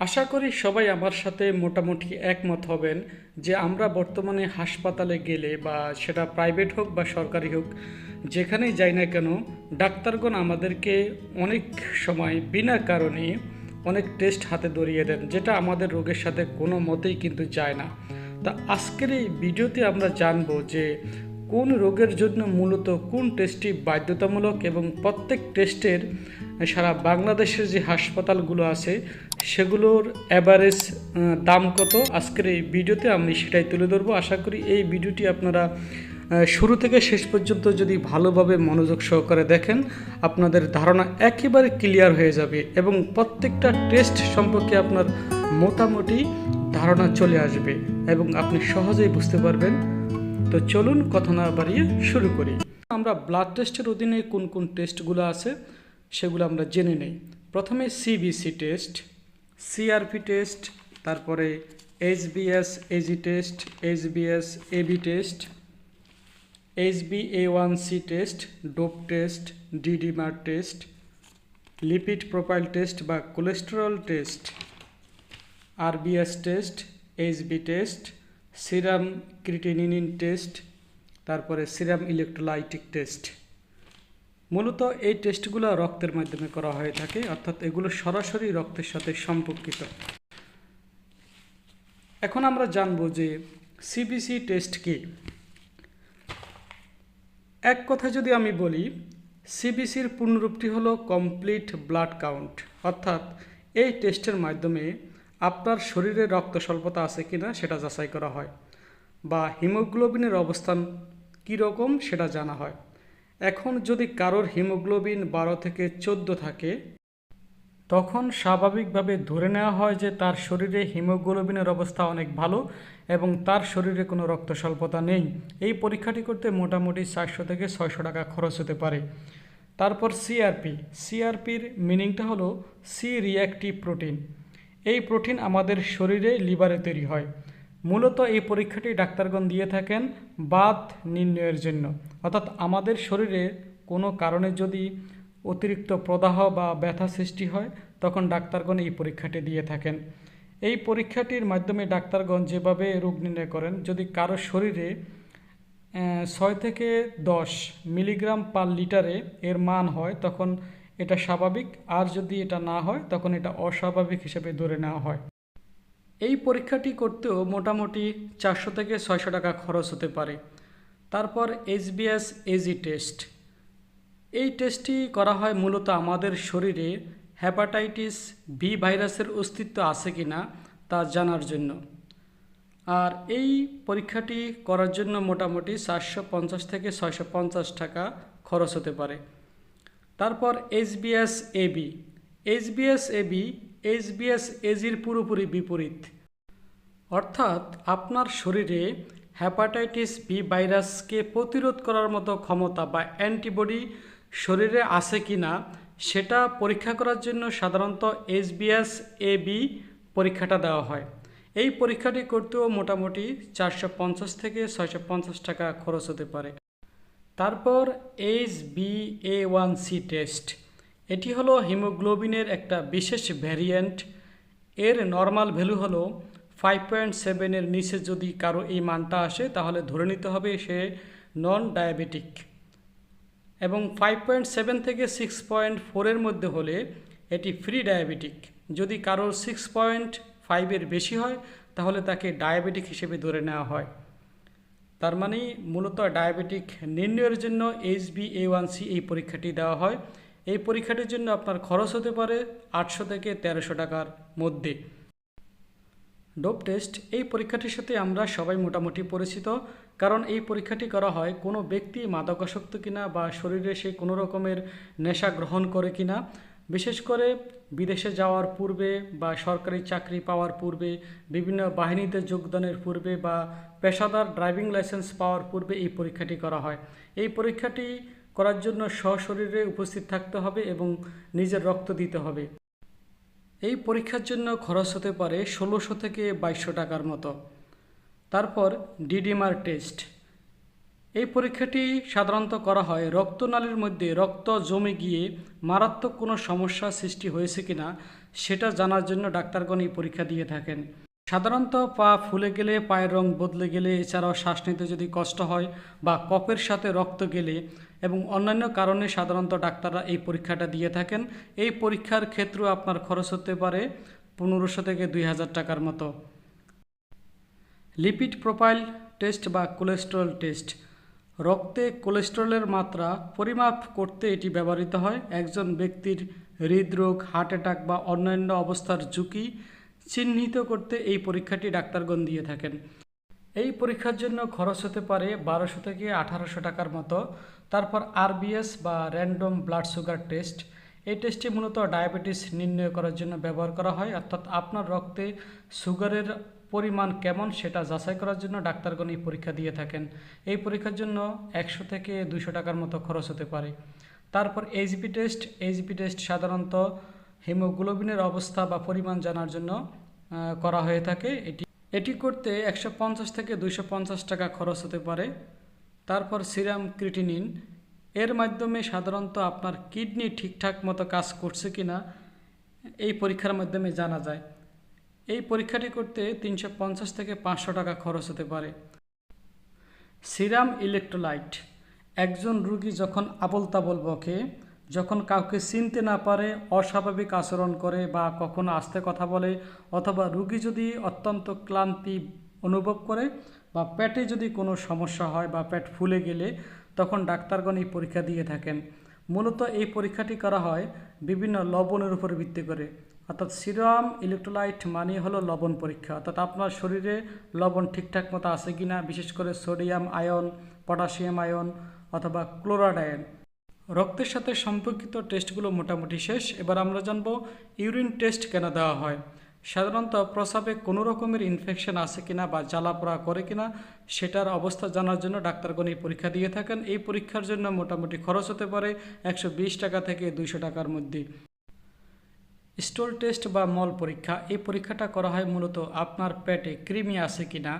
আশা করি সবাই আমার সাথে মোটামুটি একমত হবেন যে আমরা বর্তমানে হাসপাতালে গেলে বা সেটা প্রাইভেট হোক বা সরকারি হোক, যেখানেই যাই না কেন, ডাক্তারগণ আমাদেরকে অনেক সময় বিনা কারণে অনেক টেস্ট হাতে ধরিয়ে দেন, যেটা আমাদের রোগের সাথে কোনো মতেই কিন্তু যায় না। তা আজকের এই ভিডিওতে আমরা জানব যে কোন রোগের জন্য মূলত কোন টেস্টটি বাধ্যতামূলক এবং প্রত্যেক টেস্টের সারা বাংলাদেশের যে হাসপাতালগুলো আছে সেগুলোর অ্যাভারেজ দাম কত? আজকের এই ভিডিওতে আমি সেটাই তুলে ধরবো। আশা করি এই ভিডিওটি আপনারা শুরু থেকে শেষ পর্যন্ত যদি ভালোভাবে মনোযোগ সহকারে দেখেন, আপনাদের ধারণা একেবারে ক্লিয়ার হয়ে যাবে এবং প্রত্যেকটা টেস্ট সম্পর্কে আপনার মোটামুটি ধারণা চলে আসবে এবং আপনি সহজেই বুঝতে পারবেন। তো চলুন কথা না বাড়িয়ে শুরু করি। আমরা ব্লাড টেস্টের অধীনে কোন কোন টেস্টগুলো আছে, সেগুলো আমরা জেনে নেই। প্রথমে সিবিসি টেস্ট সিআরপি টেস্ট তারপরে HBS AG test HBS AB test HB A one C test dope test D dimer test lipid profile test বা cholesterol test RBS test HB test serum creatinine test তারপরে serum electrolytic test মূলত এই টেস্টগুলো রক্তের মাধ্যমে করা হয়ে থাকে, অর্থাৎ এগুলো সরাসরি রক্তের সাথে সম্পর্কিত। এখন আমরা জানব যে সিবিসি টেস্ট কি। এক কথা যদি আমি বলি সিবিসির পূর্ণরূপটি হলো কমপ্লিট ব্লাড কাউন্ট অর্থাৎ এই টেস্টের মাধ্যমে আপনার শরীরে রক্ত স্বল্পতা আছে কি না সেটা যাচাই করা হয়, বা হিমোগ্লোবিনের অবস্থান কীরকম সেটা জানা হয়। এখন যদি কারোর হিমোগ্লোবিন বারো থেকে চোদ্দ থাকে, তখন স্বাভাবিকভাবে ধরে নেওয়া হয় যে তার শরীরে হিমোগ্লোবিনের অবস্থা অনেক ভালো এবং তার শরীরে কোনো রক্ত স্বল্পতা নেই। এই পরীক্ষাটি করতে মোটামুটি চারশো থেকে ছয়শো টাকা খরচ হতে পারে। তারপর সিআরপি সিআরপির মিনিংটা হলো সি রিঅ্যাক্টিভ প্রোটিন এই প্রোটিন আমাদের শরীরে লিভারে তৈরি হয়। মূলত এই পরীক্ষাটি ডাক্তারগণ দিয়ে থাকেন বাত নির্ণয়ের জন্য। অর্থাৎ আমাদের শরীরে কোনো কারণে যদি অতিরিক্ত প্রদাহ বা ব্যথা সৃষ্টি হয়, তখন ডাক্তারগণ এই পরীক্ষাটি দিয়ে থাকেন। এই পরীক্ষাটির মাধ্যমে ডাক্তারগণ যেভাবে রোগ নির্ণয় করেন, যদি কারও শরীরে ছয় থেকে দশ মিলিগ্রাম পার লিটারে এর মান হয়, তখন এটা স্বাভাবিক। আর যদি এটা না হয়, তখন এটা অস্বাভাবিক হিসেবে ধরে নেওয়া হয়। এই পরীক্ষাটি করতেও মোটামুটি চারশো থেকে ছয়শো টাকা খরচ হতে পারে। তারপর এইচবিএস এজি টেস্ট। এই টেস্টটি করা হয় মূলত আমাদের শরীরে হ্যাপাটাইটিস বি ভাইরাসের অস্তিত্ব আছে কি না তা জানার জন্য। আর এই পরীক্ষাটি করার জন্য মোটামুটি চারশো পঞ্চাশ থেকে ছয়শো পঞ্চাশ টাকা খরচ হতে পারে। তারপর HBS AB HBS AB HBS এজির পুরোপুরি বিপরীত। অর্থাৎ আপনার শরীরে হ্যাপাটাইটিস বি ভাইরাসকে প্রতিরোধ করার মতো ক্ষমতা বা অ্যান্টিবডি শরীরে আছে কি না, সেটা পরীক্ষা করার জন্য সাধারণত এইচবিএস এ বি পরীক্ষাটা দেওয়া হয়। এই পরীক্ষাটি করতেও মোটামুটি চারশো পঞ্চাশ থেকে ছয়শো পঞ্চাশ টাকা খরচ হতে পারে। তারপর H B A one C test. এটি হলো হিমোগ্লোবিনের একটা বিশেষ ভ্যারিয়েন্ট। এর নর্মাল ভ্যালু হলো ফাইভ পয়েন্ট সেভেনের নিচে যদি কারও এই মানটা আসে, তাহলে ধরে নিতে হবে সে নন ডায়াবেটিক এবং ফাইভ পয়েন্ট সেভেন থেকে সিক্স পয়েন্ট ফোরের মধ্যে হলে এটি ফ্রি ডায়াবেটিক যদি কারোর সিক্স পয়েন্ট ফাইভের বেশি হয়, তাহলে তাকে ডায়াবেটিক হিসেবে ধরে নেওয়া হয়। তার মানে মূলত ডায়াবেটিক নির্ণয়ের জন্য H B A one C এই পরীক্ষাটি দেওয়া হয়। এই পরীক্ষাটির জন্য আপনার খরচ হতে পারে আটশো থেকে তেরোশো টাকার মধ্যে। ডোপ টেস্ট, এই পরীক্ষাটির সাথে আমরা সবাই মোটামুটি পরিচিত, কারণ এই পরীক্ষাটি করা হয় কোনো ব্যক্তি মাদকাসক্ত কিনা বা শরীরে সে কোনো রকমের নেশা গ্রহণ করে কিনা। বিশেষ করে বিদেশে যাওয়ার পূর্বে বা সরকারি চাকরি পাওয়ার পূর্বে, বিভিন্ন বাহিনীতে যোগদানের পূর্বে বা পেশাদার ড্রাইভিং লাইসেন্স পাওয়ার পূর্বে এই পরীক্ষাটি করা হয়। এই পরীক্ষাটি করার জন্য সশরীরে উপস্থিত থাকতে হবে এবং নিজের রক্ত দিতে হবে। এই পরীক্ষার জন্য খরচ হতে পারে ষোলোশো থেকে বাইশশো টাকার মতো। তারপর ডিডিমার টেস্ট। এই পরীক্ষাটি সাধারণত করা হয় রক্তনালীর মধ্যে রক্ত জমে গিয়ে মারাত্মক কোনো সমস্যা সৃষ্টি হয়েছে কিনা সেটা জানার জন্য ডাক্তারগণ এই পরীক্ষা দিয়ে থাকেন। সাধারণত পা ফুলে গেলে, পায়ের রং বদলে গেলে, এছাড়াও শ্বাস নিতে যদি কষ্ট হয় বা কফের সাথে রক্ত গেলে এবং অন্যান্য কারণে সাধারণত ডাক্তাররা এই পরীক্ষাটা দিয়ে থাকেন। এই পরীক্ষার ক্ষেত্রেও আপনার খরচ হতে পারে পনেরোশো থেকে দুই হাজার টাকার মতো। লিপিড প্রোফাইল টেস্ট বা কোলেস্টেরল টেস্ট। রক্তে কোলেস্টেরলের মাত্রা পরিমাপ করতে এটি ব্যবহৃত হয়। একজন ব্যক্তির হৃদরোগ, হার্ট অ্যাটাক বা অন্যান্য অবস্থার ঝুঁকি চিহ্নিত করতে এই পরীক্ষাটি ডাক্তারগণ দিয়ে থাকেন। এই পরীক্ষার জন্য খরচ হতে পারে বারোশো থেকে আঠারোশো টাকার মতো। তারপর আরবিএস বা র্যান্ডম ব্লাড সুগার টেস্ট এই টেস্টটি মূলত ডায়াবেটিস নির্ণয় করার জন্য ব্যবহার করা হয়। অর্থাৎ আপনার রক্তে সুগারের পরিমাণ কেমন সেটা যাচাই করার জন্য ডাক্তারগণ এই পরীক্ষা দিয়ে থাকেন। এই পরীক্ষার জন্য একশো থেকে দুশো টাকার মতো খরচ হতে পারে। তারপর এইচবি টেস্ট এইচবি টেস্ট সাধারণত হিমোগ্লোবিনের অবস্থা বা পরিমাণ জানার জন্য করা হয়ে থাকে। এটি এটি করতে একশো পঞ্চাশ থেকে দুইশো পঞ্চাশ টাকা খরচ হতে পারে। তারপর সিরাম ক্রিটিনিন। এর মাধ্যমে সাধারণত আপনার কিডনি ঠিকঠাক মতো কাজ করছে কিনা, এই পরীক্ষার মাধ্যমে জানা যায়। এই পরীক্ষাটি করতে তিনশো পঞ্চাশ থেকে পাঁচশো টাকা খরচ হতে পারে। Serum electrolyte. একজন রুগী যখন আবল তাবল বকে যখন কাউকে চিনতে না পারে, অস্বাভাবিক আচরণ করে বা কখনো আস্তে কথা বলে অথবা রুগী যদি অত্যন্ত ক্লান্তি অনুভব করে বা পেটে যদি কোনো সমস্যা হয় বা পেট ফুলে গেলে, তখন ডাক্তারগণ এই পরীক্ষা দিয়ে থাকেন। মূলত এই পরীক্ষাটি করা হয় বিভিন্ন লবণের উপর ভিত্তি করে। অর্থাৎ সিরাম, ইলেকট্রোলাইট মানে হলো লবণ পরীক্ষা। অর্থাৎ আপনার শরীরে লবণ ঠিকঠাক মতো আছে কিনা, বিশেষ করে সোডিয়াম আয়ন, পটাশিয়াম আয়ন অথবা ক্লোরাইড আয়ন। রক্তের সাথে সম্পর্কিত টেস্টগুলো মোটামুটি শেষ। এবার আমরা জানব, ইউরিন টেস্ট কেন দেওয়া হয়? সাধারণত প্রস্রাবে কোনো রকমের ইনফেকশন আছে কিনা বা জ্বালাপোড়া করে কিনা, সেটার অবস্থা জানার জন্য ডাক্তারগণ এই পরীক্ষা দিয়ে থাকেন। এই পরীক্ষার জন্য মোটামুটি খরচ হতে পারে একশো বিশ টাকা থেকে দুইশো টাকার মধ্যে। স্টোল টেস্ট বা মল পরীক্ষা, এই পরীক্ষাটা করা হয় মূলত আপনার পেটে কৃমি আছে কিনা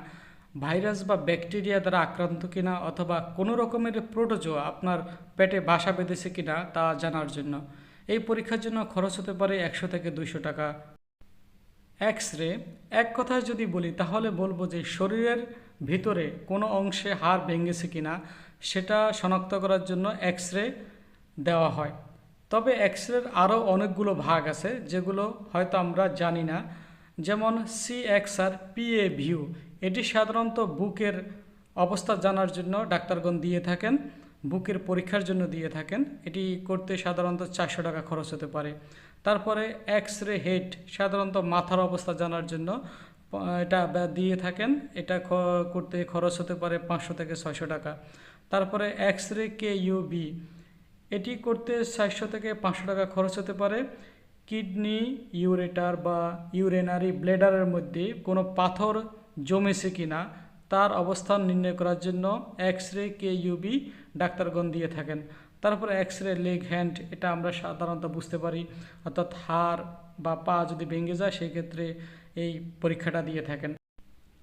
ভাইরাস বা ব্যাকটেরিয়া দ্বারা আক্রান্ত কিনা অথবা কোনো রকমের প্রোটোজোয়া আপনার পেটে বাসা বেঁধেছে কিনা তা জানার জন্য। এই পরীক্ষার জন্য খরচ হতে পারে একশো থেকে দুইশো টাকা। এক্স রে এক কথায় যদি বলি, তাহলে বলব যে শরীরের ভিতরে কোনো অংশে হাড় ভেঙেছে কিনা সেটা শনাক্ত করার জন্য এক্স রে দেওয়া হয়। তবে এক্স রের আরও অনেকগুলো ভাগ আছে, যেগুলো হয়তো আমরা জানি না। যেমন C X R PA view এটি সাধারণত বুকের অবস্থা জানার জন্য ডাক্তারগণ দিয়ে থাকেন, বুকের পরীক্ষার জন্য দিয়ে থাকেন। এটি করতে সাধারণত চারশো টাকা খরচ হতে পারে। তারপরে এক্স রে হেড সাধারণত মাথার অবস্থা জানার জন্য এটা দিয়ে থাকেন। এটা করতে খরচ হতে পারে পাঁচশো থেকে ছয়শো টাকা। তারপরে এক্স রে কে ইউবি এটি করতে চারশো থেকে পাঁচশো টাকা খরচ হতে পারে। কিডনি, ইউরেটার বা ইউরেনারি ব্লেডারের মধ্যে কোনো পাথর জমেছে কিনা তার অবস্থান নির্ণয় করার জন্য এক্স রে কে ইউবি ডাক্তারগণ দিয়ে থাকেন। তারপরে এক্স রে লেগ হ্যান্ড, এটা আমরা সাধারণত বুঝতে পারি। অর্থাৎ হাড় বা পা যদি ভেঙে যায় সেক্ষেত্রে এই পরীক্ষাটা দিয়ে থাকেন।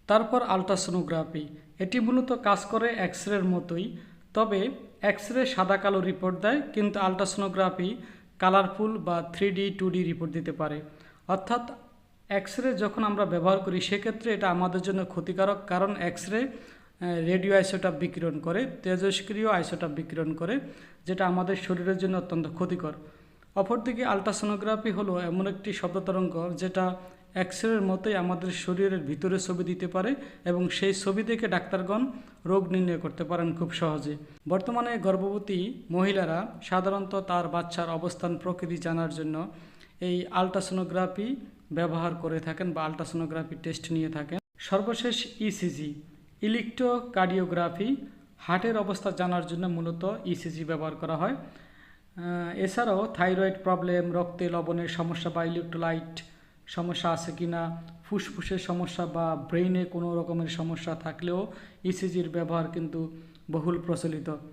তারপর আলট্রাসোনোগ্রাফি, এটি মূলত কাজ করে এক্স রের মতোই। তবে এক্স রে সাদা কালো রিপোর্ট দেয়, কিন্তু আলট্রাসোনোগ্রাফি কালারফুল বা three D, two D report দিতে পারে। অর্থাৎ এক্স রে যখন আমরা ব্যবহার করি, সেক্ষেত্রে এটা আমাদের জন্য ক্ষতিকারক। কারণ এক্স রে রেডিও আইসোটাপ বিকিরণ করে তেজস্ক্রিয় আইসোটাপ বিকিরণ করে, যেটা আমাদের শরীরের জন্য অত্যন্ত ক্ষতিকর। অপরদিকে আলট্রাসোনোগ্রাফি হলো এমন একটি শব্দতরঙ্গ যেটা এক্স রের মতোই আমাদের শরীরের ভিতরে ছবি দিতে পারে এবং সেই ছবি দেখে ডাক্তারগণ রোগ নির্ণয় করতে পারেন খুব সহজে। বর্তমানে গর্ভবতী মহিলারা সাধারণত তার বাচ্চার অবস্থান প্রকৃতি জানার জন্য এই আলট্রাসোনোগ্রাফি ব্যবহার করে থাকেন বা আলট্রাসোনোগ্রাফি টেস্ট নিয়ে থাকেন। সর্বশেষ ইসিজি ইলেকট্রোকার্ডিওগ্রাফি হার্টের অবস্থা জানার জন্য মূলত ইসিজি ব্যবহার করা হয়। এছাড়াও থাইরয়েড প্রবলেম, রক্তে লবণের সমস্যা বা ইলেকট্রোলাইট সমস্যা আছে কি না, ফুসফুসের সমস্যা বা ব্রেইনে কোনো রকমের সমস্যা থাকলেও ইসিজির ব্যবহার কিন্তু বহুল প্রচলিত।